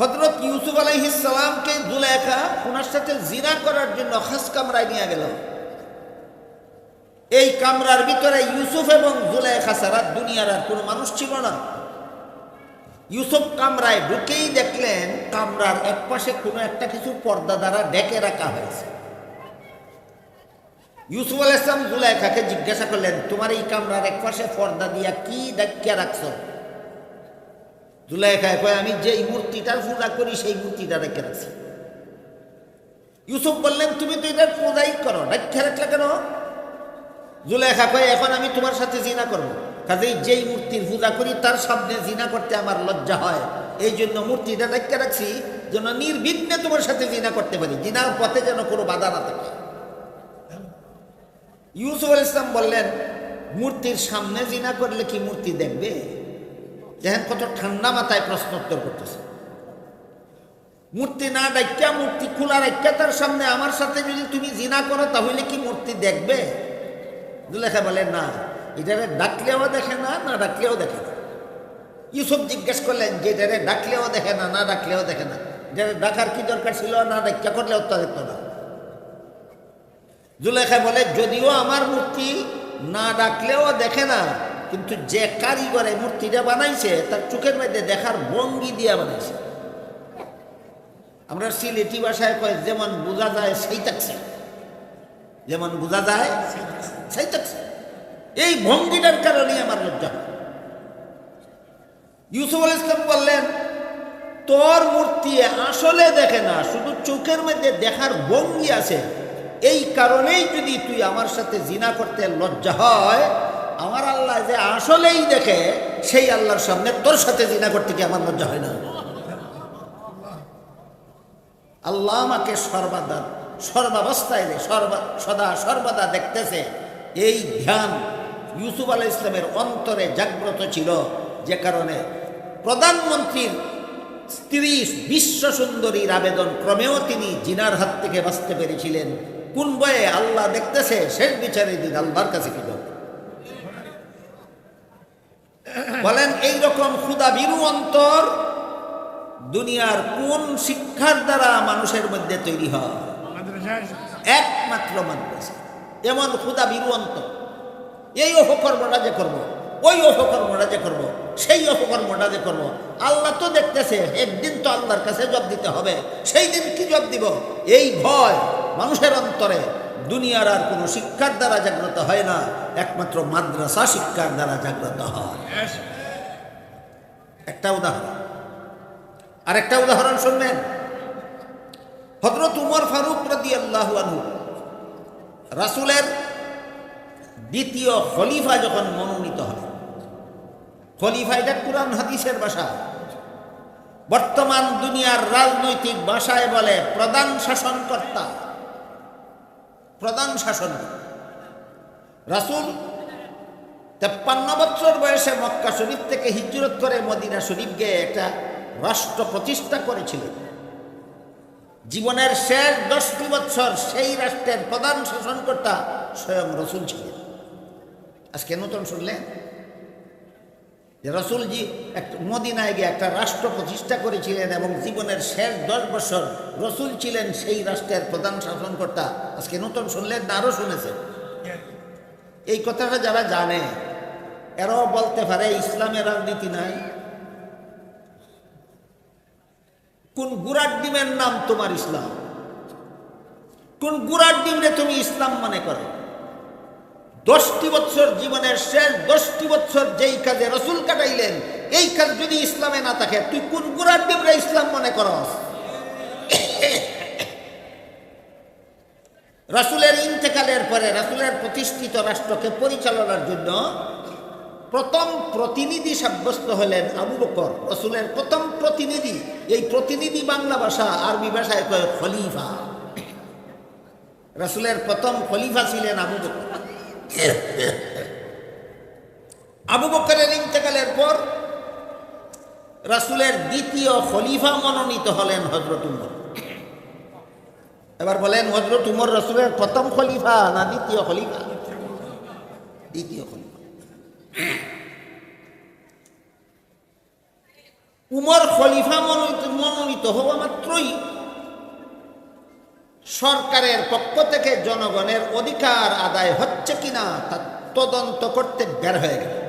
হজরত ইউসুফ আলাইহিসালামকে জুলেখা ওনার সাথে জিনা করার জন্য খাস কামরায় নিয়ে গেল। এই কামরার ভিতরে ইউসুফ এবং জুলেখা সারা দুনিয়ার আর কোনো মানুষ ছিল না। ইউসুফ কামরায় ঢুকেই দেখলেন কামরার এক পাশে কোনো একটা কিছু পর্দা দ্বারা ডেকে রাখা হয়েছে। ইউসুফ আল ইসলাম জুলেখাকে জিজ্ঞাসা করলেন, তোমার এই কামরার এক পাশে পর্দা দিয়া কি ডাকিয়া রাখছ? জুলেখায় কয়, আমি যেই মূর্তিটার পূজা করি, সেই মূর্তিটা রেখে রাখছি। ইউসুফ বললেন, তুমি তো এটার পূজাই করো ডাকিয়া রাখলে কেন? জুলেখা কয়, এখন আমি তোমার সাথে জিনা করব। কাজেই যেই মূর্তির পূজা করি, তার সামনে জিনা করতে আমার লজ্জা হয়। এই জন্য মূর্তিটা ডাক্কা রাখছি, যেন নির্বিঘ্নে তোমার সাথে জিনা করতে পারি। জিনার পথে যেন কোনো বাধা না থাকে। ইউসুফ আল ইসলাম বললেন, মূর্তির সামনে জিনা করলে কি মূর্তি দেখবে? দেখেন কত ঠান্ডা মাথায় প্রশ্ন উত্তর করতেছে। মূর্তি না ডাক্কা মূর্তি খোলা রাখা তার সামনে আমার সাথে যদি তুমি জিনা করো, তাহলে কি মূর্তি দেখবে? দুলেখা বলে, না, এটারে ডাকলেও দেখে না না ডাকলেও দেখে না। ইউসুফ জিজ্ঞেস করলেন, যে এটারে ডাকলেও দেখে না না ডাকলেও দেখে না? এটারে ডাকার কি দরকার ছিল? না ডাক্যা করলেও তো না। জুলেখা বলে, যদিও আমার মূর্তি না ডাকলেও দেখে না কিন্তু যে কারিগরে মূর্তিটা বানাইছে, তার চোখের মধ্যে দেখার ভঙ্গি দিয়া বানাইছে। আমরা সিলেটি ভাষায় কয়, যেমন বোঝা যায় সেই থাকছে যেমন বোঝা যায় সেই থাকছে এই ভঙ্গিটার কারণে আমার লজ্জা। ইউসুফ আল ইসলাম বললেন, তোর মূর্তি আসলে দেখে না, শুধু চোখের মধ্যে দেখার ভঙ্গি আছে। এই কারণেই যদি তুই আমার সাথে জিনা করতে লজ্জা হয় আমার আল্লাহ যে আসলেই দেখে, সেই আল্লাহর সামনে তোর সাথে জিনা করতে কি আমার লজ্জা হয় না? আল্লাহ আমাকে সর্বাদা, সর্বাবস্থায় সর্বা, সদা সর্বদা দেখতেছে, এই ধ্যান ইউসুফ আলাহ ইসলামের অন্তরে জাগ্রত ছিল, যে কারণে প্রধানমন্ত্রীর স্ত্রী বিশ্ব সুন্দরীর আবেদন ক্রমেও তিনি জিনার হাত থেকে বাঁচতে পেরেছিলেন। কোন বয়ে আল্লাহ দেখতেছে, শেষ বিচারে দিন আল্লাহর কাছে কি বলেন এই রকম ক্ষুদা বিরু অন্তর দুনিয়ার কোন শিক্ষার দ্বারা মানুষের মধ্যে তৈরি হয়? একমাত্র মাদ্রাসা। এমন ক্ষুদা বিরু অন্তর। এই অপকর্মটা যে করব ওই অপকর্মটা যে করব সেই অপকর্মটা যে করব আল্লাহ তো দেখতেছে একদিন তো আল্লাহর কাছে জব দিতে হবে। সেই দিন কি জব দিব? এই ভয় মানুষের অন্তরে দুনিয়ার আর কোনো শিক্ষার দ্বারা জাগ্রত হয় না একমাত্র মাদ্রাসা শিক্ষার দ্বারা জাগ্রত হয়। একটা উদাহরণ। আরেকটা উদাহরণ শুনবেন। হজরত উমর ফারুক রাদি আল্লাহ রাসুলের দ্বিতীয় খলিফা যখন মনোনীত হয় খলিফা এটা কোরআন হাদিসের ভাষা। বর্তমান দুনিয়ার রাজনৈতিক ভাষায় বলে প্রধান শাসনকর্তা। প্রধান শাসন রাসুল তেপ্পান্ন বছর বয়সে মক্কা শরীফ থেকে হিজরত করে মদিনা শরীফ গিয়ে একটা রাষ্ট্র প্রতিষ্ঠা করেছিলেন। জীবনের শেষ দশটি বছর সেই রাষ্ট্রের প্রধান শাসনকর্তা স্বয়ং রসুল ছিলেন। আজকে নতুন শুনলেন যে রসুলজি একটা মদিনায় গিয়ে একটা রাষ্ট্র প্রতিষ্ঠা করেছিলেন এবং জীবনের শেষ দশ বছর রসুল ছিলেন সেই রাষ্ট্রের প্রধান শাসনকর্তা। আজকে নতুন শুনলেন না আরও শুনেছেন? এই কথাটা যারা জানে এরাও বলতে পারে, ইসলামের রাজনীতি নাই। কোন গুড়ার ডিমের নাম তোমার ইসলাম? কোন গুড়ার ডিমরে তুমি ইসলাম মনে করো? দশটি বছর জীবনের শেষ দশটি বছর যেই কাজে রসুল কাটাইলেন, এই কাজ যদি ইসলামে না থাকে, তুই কোন গুড়ার ডিমরে ইসলাম মনে করস? রাসুলের ইন্তেকালের পরে রাসুলের প্রতিষ্ঠিত রাষ্ট্রকে পরিচালনার জন্য প্রথম প্রতিনিধি সাব্যস্ত হলেন আবু বকর, রসুলের প্রথম প্রতিনিধি। এই প্রতিনিধি বাংলা ভাষা, আরবি ভাষায় কয় খলিফা। রসুলের প্রথম খলিফা ছিলেন আবু বকর। আবু বকরের ইন্তেকালের পর রাসুলের দ্বিতীয় খলিফা মনোনীত হলেন হজরত উমর। এবার বলেন হজরত উমর রসুলের প্রথম খলিফা না দ্বিতীয় খলিফা? দ্বিতীয় খলিফা। উমর খলিফা মনোনীত মনোনীত হওয়া মাত্রই সরকারের পক্ষ থেকে জনগণের অধিকার আদায় হচ্ছে কিনা তা তদন্ত করতে বের হয়ে গেল।